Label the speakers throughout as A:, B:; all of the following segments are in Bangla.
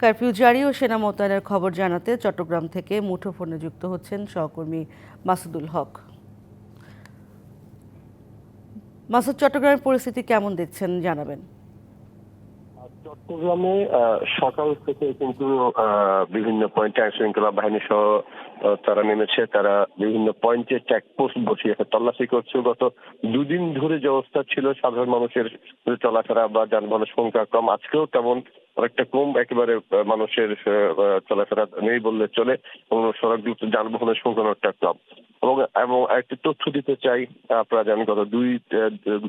A: কারফিউ জারি ও সেনা মোতায়েনের খবর জানাতে চট্টগ্রাম থেকে মুঠোফোনে যুক্ত হচ্ছেন সহকর্মী মাসুদুল হক। মাসুদ, চট্টগ্রামের পরিস্থিতি কেমন দেখছেন? জানাবেন।
B: চট্টগ্রামে সকাল থেকে কিন্তু বিভিন্ন পয়েন্টে আইন শৃঙ্খলা বাহিনী সহ তারা নেমেছে। তারা বিভিন্ন পয়েন্টে চেকপোস্ট বসিয়ে তল্লাশি করছে। গত দুদিন ধরে যে অবস্থা ছিল, সাধারণ মানুষের চলাফেরা বা যানবাহনের সংখ্যা কম। আজকেও তেমন অনেকটা কম, একেবারে মানুষের চলাফেরা নেই বললে চলে এবং সড়কযুক্ত যানবাহনের সংখ্যা অনেকটা কম এবং এবং একটি তথ্য দিতে চাই, আপনারা জানেন গত দুই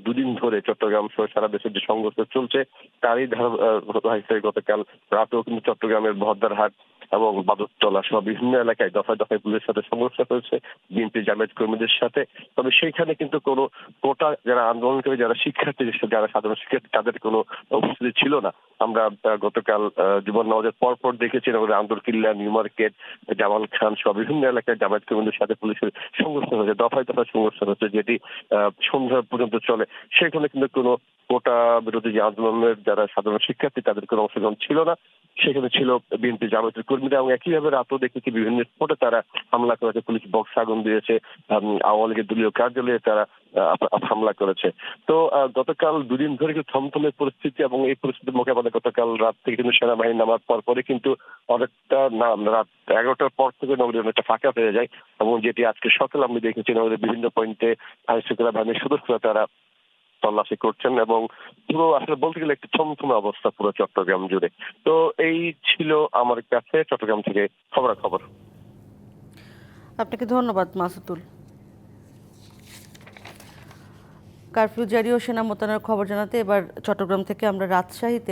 B: দুদিন ধরে চট্টগ্রাম সহ সারা দেশের যে সংঘর্ষ চলছে, তারই ধারাবাহিক গতকাল রাতেও কিন্তু চট্টগ্রামের বহদ্দারহাট এবং বাদরতলা সহ বিভিন্ন এলাকায় দফায় দফায় পুলিশের সাথে সংঘর্ষ হয়েছে বিএনপি জামায়াত কর্মীদের সাথে। তবে সেইখানে কিন্তু কোনো কোটা যারা আন্দোলনকারী, যারা শিক্ষার্থী, যারা সাধারণ শিক্ষার্থী, তাদের কোনো উপস্থিতি ছিল না। আমরা গতকাল জীবন নামাজের পর পর দেখেছি নগরের আন্দরকিল্লা নিউ মার্কেট, জামাল খান সহ বিভিন্ন এলাকায় জামায়াত কর্মীদের সাথে পুলিশের সংঘর্ষ হয়েছে, দফায় দফায় সংঘর্ষ হয়েছে, যেটি সন্ধ্যা পর্যন্ত চলে। সেখানে কিন্তু কোনো কোটা বিরোধী যে আন্দোলনের যারা সাধারণ শিক্ষার্থী, তাদের কোনো অংশগ্রহণ ছিল না। সেখানে ছিল বিএনপি জামায়াতের কর্মীরা এবং একইভাবে রাতও দেখেছি বিভিন্ন স্পটে তারা হামলা করেছে। পুলিশ বক্স আগুন দিয়েছে আওয়ামী লীগের দলীয় কার্যালয়ে তারা হামলা করেছে। তো গতকাল দুদিন ধরে কিন্তু থমথমে পরিস্থিতি এবং এই পরিস্থিতির মোকাবেলা গতকাল রাত থেকে কিন্তু সেনাবাহিনী নামার পর পরে কিন্তু অনেকটা না, রাত এগারোটার পর থেকে নগরী অনেকটা ফাঁকা হয়ে যায়। এবং যেটি আজকে সকালে আমি দেখেছি নগরের বিভিন্ন পয়েন্টে আইন শৃঙ্খলা বাহিনীর সদস্যরা তারা তল্লাশি করছেন এবং পুরো আসলে বলতে গেলে একটি থমথমে অবস্থা পুরো চট্টগ্রাম জুড়ে। তো এই ছিল আমার কাছে, চট্টগ্রাম থেকে খবরাখবর।
A: আপনাকে ধন্যবাদ মাসুদুল। কারফিউ জারি ও সেনা মোতায়েনের খবর জানাতে এবার চট্টগ্রাম থেকে আমরা রাজশাহীতে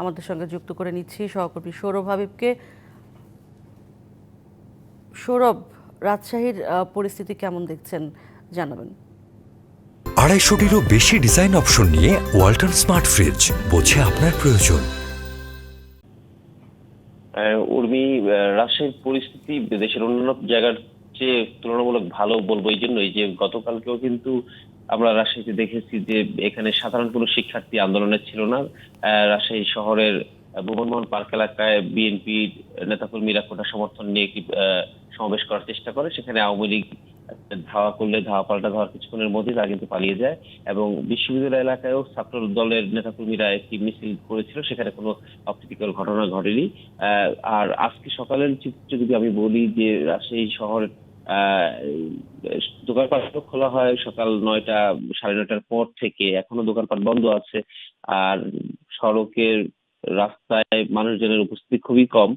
A: আমাদের সঙ্গে যুক্ত করে নিচ্ছি সহকর্মী সৌরভ হাবিবকে। সৌরভ রাজশাহীর পরিস্থিতি কেমন দেখছেন? জানাবেন।
C: আড়াইশোটিরও বেশি ডিজাইন অপশন নিয়ে ওয়াল্টন স্মার্ট ফ্রিজ বোঝে আপনার প্রয়োজন।
D: উর্মি রাজশাহীর পরিস্থিতি দেশের অন্যান্য জায়গার চেয়ে তুলনামূলক ভালো বলব এই জন্যই যে গতকালকেও কিন্তু আমরা রাজশাহীতে দেখেছি যে এখানে সাধারণ কোনো শিক্ষার্থী আন্দোলনের ছিল না। রাজশাহী শহরের ভুবনমোহন পার্ক এলাকায় বিএনপি নেতাকর্মীরা কোটা সমর্থন নিয়ে একটি সমাবেশ করার চেষ্টা করে। সেখানে আওয়ামী লীগ ধাওয়া করলে ধাওয়া পাল্টা ধাওয়ার কিছুক্ষণের মধ্যে তারা কিন্তু পালিয়ে যায় এবং বিশ্ববিদ্যালয় এলাকায়ও ছাত্র দলের নেতাকর্মীরা একটি মিছিল করেছিল। সেখানে কোনো অপ্রীতিকর ঘটনা ঘটেনি। আর আজকে সকালের চিত্র যদি আমি বলি যে রাজশাহী শহর আহ, দোকানপাট খোলা হয় সকাল নয়টা সাড়ে নয়টার পর থেকে। এখনও দোকানপাট বন্ধ আছে। আর সড়কের রাস্তায় মানুষজনের উপস্থিতি খুবই কম।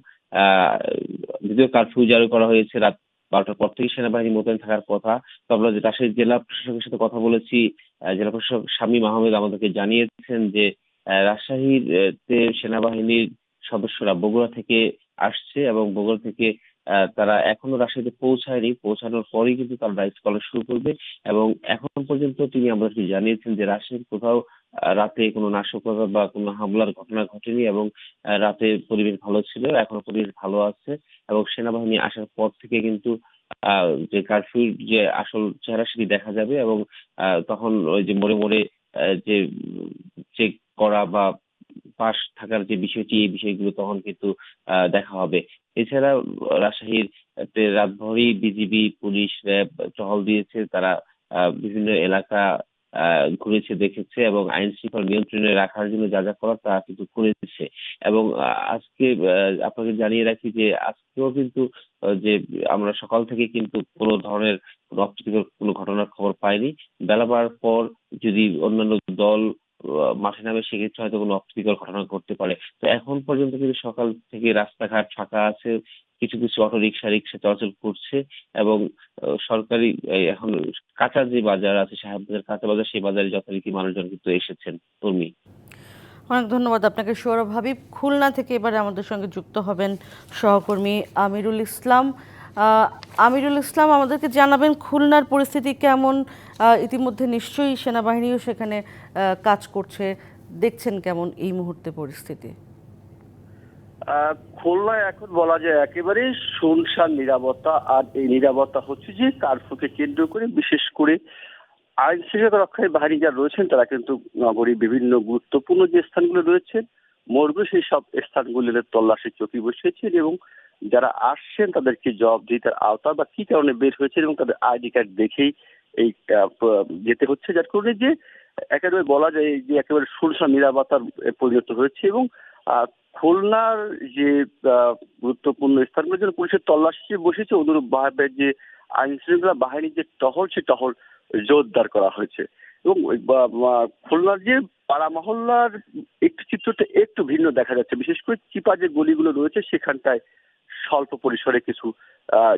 D: যদিও কারফিউ জারি করা হয়েছে রাত বারোটার পর থেকে সেনাবাহিনী মোতায়েন থাকার কথা তো আমরা রাজশাহী জেলা প্রশাসকের সাথে কথা বলেছি জেলা প্রশাসক শামীম আহমেদ আমাদেরকে জানিয়েছেন যে আহ, রাজশাহীর তে সেনাবাহিনীর সদস্যরা বগুড়া থেকে আসছে এবং বগুড়া থেকে তারা এখনও রাজশাহীতে পৌঁছায়নি। পৌঁছানোর পরেই কিন্তু তারা রাইস কলেজ শুরু করবে এবং এখন পর্যন্ত তিনি আমাদেরকে জানিয়েছেন যে রাজশাহীর কোথাও রাতে কোনো নাশকতা বা কোনো হামলার ঘটনা ঘটেনি এবং রাতে পরিবেশ ভালো ছিল, এখনও পরিবেশ ভালো আছে এবং সেনাবাহিনী আসার পর থেকে কিন্তু যে কারফিউর যে আসল চেহারা সেটি দেখা যাবে এবং তখন ওই যে মোড়ে মোড়ে যে চেক করা বা পাশ থাকার যে বিষয়টি, এই বিষয়গুলো তখন কিন্তু দেখা হবে। এছাড়া রাজশাহীর রাতভরই বিজিবি পুলিশ, র্যাব টহল দিয়েছে। তারা বিভিন্ন এলাকা ঘুরেছে, দেখেছে এবং আইন শৃঙ্খলা নিয়ন্ত্রণে রাখার জন্য যা যা করার তা কিন্তু করেছে। এবং আজকে আপনাকে জানিয়ে রাখি যে আজকেও কিন্তু যে আমরা সকাল থেকে কিন্তু কোনো ধরনের অপ্রীতিকর কোনো ঘটনার খবর পাইনি। বেলা বাড়ার পর যদি অন্যান্য দল মাঠে নামে সেক্ষেত্রে হয়তো কোনো অপ্রীতিকর ঘটনা ঘটতে পারে। তো এখন পর্যন্ত কিন্তু সকাল থেকে রাস্তাঘাট ফাঁকা আছে, কিছু কিছু অটো রিক্সা রিক্সা চলাচল করছে এবং সরকারি এখন কাঁচা যে বাজার আছে, সাহেব বাজার, কাঁচা বাজার, সেই বাজারে যথারীতি মানুষজন কিন্তু এসেছেন, কর্মী।
A: অনেক ধন্যবাদ আপনাকে, সৌরভ হাবিব। খুলনা থেকে এবারে আমাদের সঙ্গে যুক্ত হবেন সহকর্মী আমিরুল ইসলাম। আমিরুল ইসলাম, আমাদেরকে জানাবেন খুলনার পরিস্থিতি কেমন? ইতিমধ্যে নিশ্চয়ই সেনাবাহিনীও সেখানে কাজ করছে। দেখছেন কেমন এই মুহূর্তে পরিস্থিতি?
E: খুলনায় এখন বলা যায় একেবারেই শুনশান নিরাপত্তা, আর এই নিরাপত্তা হচ্ছে যে কারফুকে কেন্দ্র করে, বিশেষ করে আইন শৃঙ্খলা রক্ষায় বাহিনী যারা রয়েছেন, তারা কিন্তু নগরীর বিভিন্ন গুরুত্বপূর্ণ যে স্থানগুলো রয়েছে মর্গ সেই সব স্থানগুলিতে তল্লাশি চকি বসিয়েছেন এবং যারা আসছেন তাদেরকে জবাব জবাবদিহিতার আওতা বা কি কারণে বের হয়েছে এবং তাদের আইডি কার্ড দেখেই এই যেতে হচ্ছে, যার কারণে যে একেবারে বলা যায় যে একেবারে শুনশান নিরাপত্তার পরিণত হয়েছে এবং খুলনার যে গুরুত্বপূর্ণ স্থানগুলোর জন্য পুলিশের তল্লাশি বসেছে অনুরূপ যে আইন শৃঙ্খলা বাহিনীর যে টহল, সে টহল জোরদার করা হয়েছে। এবং খুলনার যে পাড়া মহল্লার একটু চিত্রটা একটু ভিন্ন দেখা যাচ্ছে। বিশেষ করে চিপা যে গলিগুলো রয়েছে, সেখানটায় স্বল্প পরিসরে কিছু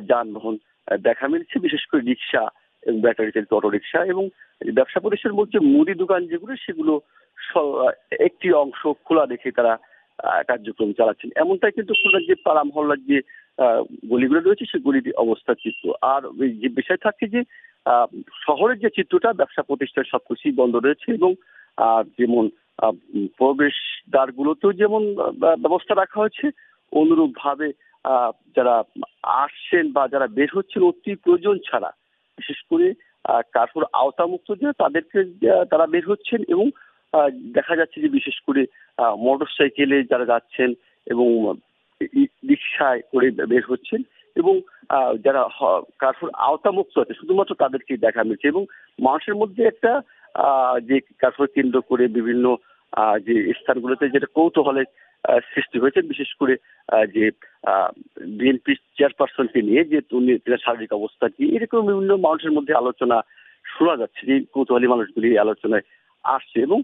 E: যানবাহন দেখা মিলছে। বিশেষ করে রিক্সা ব্যাটারি চালিত অটো রিক্সা এবং ব্যবসা প্রতিষ্ঠানের মধ্যে মুদি দোকান যেগুলো, সেগুলো একটি অংশ খোলা রেখে তারা কার্যক্রম চালাচ্ছেন। এমনটাই কিন্তু খুলনার যে পাড়া মহল্লার যে গলিগুলো রয়েছে, সেই গলির অবস্থার চিত্র। আর যে বিষয় থাকছে যে শহরের যে চিত্রটা, ব্যবসা প্রতিষ্ঠান সবকিছুই বন্ধ রয়েছে এবং যেমন প্রবেশ দ্বারগুলোতেও যেমন ব্যবস্থা রাখা হয়েছে অনুরূপ ভাবে যারা আসছেন বা যারা বের হচ্ছেন অতি প্রয়োজন ছাড়া বিশেষ করে কার্ফুর আওতামুক্ত যে তাদেরকে তারা বের হচ্ছেন এবং দেখা যাচ্ছে যে বিশেষ করে মোটর সাইকেলে যারা যাচ্ছেন এবং রিক্সায় করে বের হচ্ছেন এবং যারা কার্ফুর আওতামুক্ত আছে, শুধুমাত্র তাদেরকে দেখা মিলছে এবং মানুষের মধ্যে একটা যে কার্ফুর কেন্দ্র করে বিভিন্ন যে স্থানগুলোতে যেটা কৌতূহলের সৃষ্টি হয়েছে, বিশেষ করে যে বিএনপি চেয়ারপারসনকে নিয়ে যে উনি তার শারীরিক অবস্থা কি, এরকম বিভিন্ন মানুষের মধ্যে আলোচনা শোনা যাচ্ছে, যে কৌতূহলী মানুষগুলি আলোচনায় আসছে এবং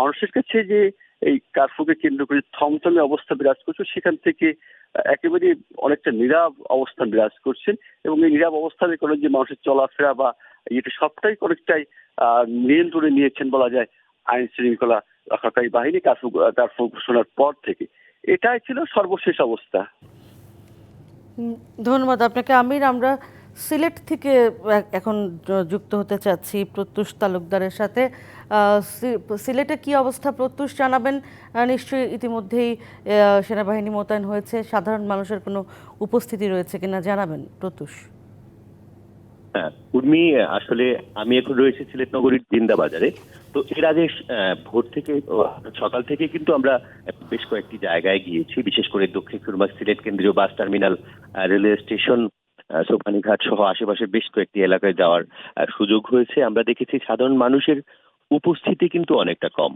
E: মানুষের কাছে যে এই কার্ফুকে কেন্দ্র করে থমথমে অবস্থা বিরাজ করছে, সেখান থেকে একেবারে অনেকটা নীরব অবস্থান বিরাজ করছেন এবং এই নীরব অবস্থানের কারণে যে মানুষের চলাফেরা বা এটা সবটাই অনেকটাই নিয়ন্ত্রণে নিয়েছেন বলা যায় আইন শৃঙ্খলা রক্ষাকারী বাহিনী কার্ফু ঘোষণার পর থেকে। এটাই ছিল সর্বশেষ অবস্থা।
A: ধন্যবাদ আপনাকে। আমির, আমরা সিলেট থেকে এখন যুক্ত হতে চাচ্ছি প্রত্যুষ তালুকদারের সাথে। সিলেটে কি অবস্থা প্রত্যুষ জানাবেন? নিশ্চয়ই ইতিমধ্যেই সেনাবাহিনী মোতায়েন হয়েছে। সাধারণ মানুষের কোনো উপস্থিতি রয়েছে কিনা জানাবেন প্রত্যুষ।
F: হ্যাঁ উর্মি আসলে আমি এখন রয়েছি সিলেট নগরীর জিন্দা বাজারে তো এর আগে ভোর থেকে সকাল থেকে কিন্তু আমরা বেশ কয়েকটি জায়গায় গিয়েছি, বিশেষ করে দক্ষিণ সুরমা সিলেট কেন্দ্রীয় bus terminal railway station Sopanighat সহ আশেপাশের বেশ কয়েকটি এলাকায় যাওয়ার সুযোগ হয়েছে। আমরা দেখেছি সাধারণ মানুষের উপস্থিতি কিন্তু অনেকটা কম।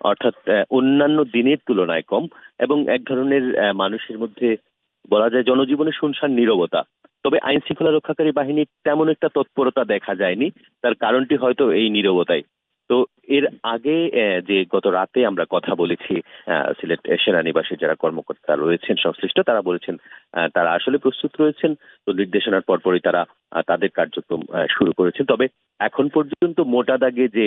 F: অর্থাৎ অন্যান্য দিনের তুলনায় কম এবং এক ধরনের মানুষের মধ্যে বলা যায় জনজীবনে শুনশান নীরবতা তবে আইন শৃঙ্খলা রক্ষাকারী বাহিনীর তেমন একটা তৎপরতা দেখা যায়নি। তার কারণটি হয়তো এই নিরবতাই তো এর আগে যে গত রাতে আমরা কথা বলেছি সিলেট সেনানিবাসে যারা কর্মকর্তা রয়েছেন, সংশ্লিষ্ট, তারা বলেছেন তারা আসলে প্রস্তুত রয়েছেন। তো নির্দেশনার পরপরই তারা তাদের কার্যক্রম শুরু করেছেন। তবে এখন পর্যন্ত মোটা দাগে যে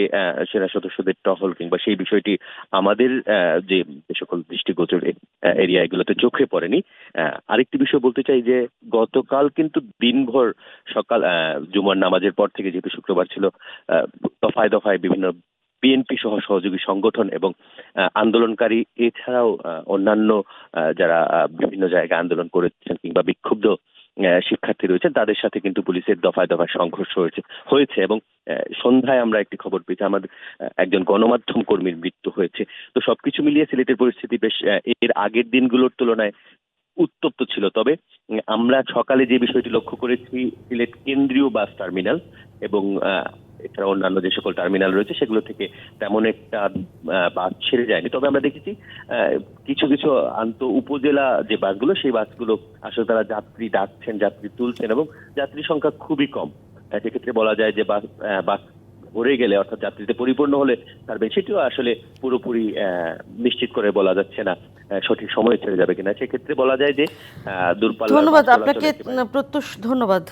F: সেনা সদস্যদের টহল কিংবা সেই বিষয়টি আমাদের যে সকল দৃষ্টিগোচর এরিয়া এগুলোতে চোখে পড়েনি আরেকটি বিষয় বলতে চাই যে, গতকাল কিন্তু দিনভর সকাল জুমার নামাজের পর থেকে যেহেতু শুক্রবার ছিল দফায় দফায় বিভিন্ন বিএনপি সহ সহযোগী সংগঠন এবং আন্দোলনকারী, এছাড়াও অন্যান্য যারা বিভিন্ন জায়গায় আন্দোলন করেছেন কিংবা বিক্ষুব্ধ শিক্ষার্থী রয়েছেন, তাদের সাথে কিন্তু পুলিশের দফায় দফায় সংঘর্ষ হয়েছে হয়েছে এবং সন্ধ্যায় আমরা একটি খবর পেয়েছি, আমাদের একজন গণমাধ্যম কর্মীর মৃত্যু হয়েছে। তো সবকিছু মিলিয়ে সিলেটের পরিস্থিতি বেশ এর আগের দিনগুলোর তুলনায় উত্তপ্ত ছিল। তবে, আমরা সকালে যে বিষয়টি লক্ষ্য করেছি, সিলেট কেন্দ্রীয় বাস টার্মিনাল এবং এছাড়া অন্যান্য যে সকল টার্মিনাল রয়েছে সেগুলো থেকে তেমন একটা বাস ছেড়ে যায়নি। তবে আমরা দেখেছি কিছু কিছু আন্ত উপজেলা যে বাসগুলো সেই বাসগুলো আসলে তারা যাত্রী ডাকছেন যাত্রী তুলছেন এবং যাত্রী সংখ্যা খুবই কম। সেক্ষেত্রে বলা যায় যে বাস বাস ভরে গেলে অর্থাৎ যাত্রীতে পরিপূর্ণ হলে তার বেশিটিও আসলে পুরোপুরি আহ, নিশ্চিত করে বলা যাচ্ছে না সঠিক সময়ে ছেড়ে যাবে কিনা। সেক্ষেত্রে বলা যায় যে আহ, দূরপাল্লার
A: ধন্যবাদ আপনাকে প্রত্যুষ ধন্যবাদ।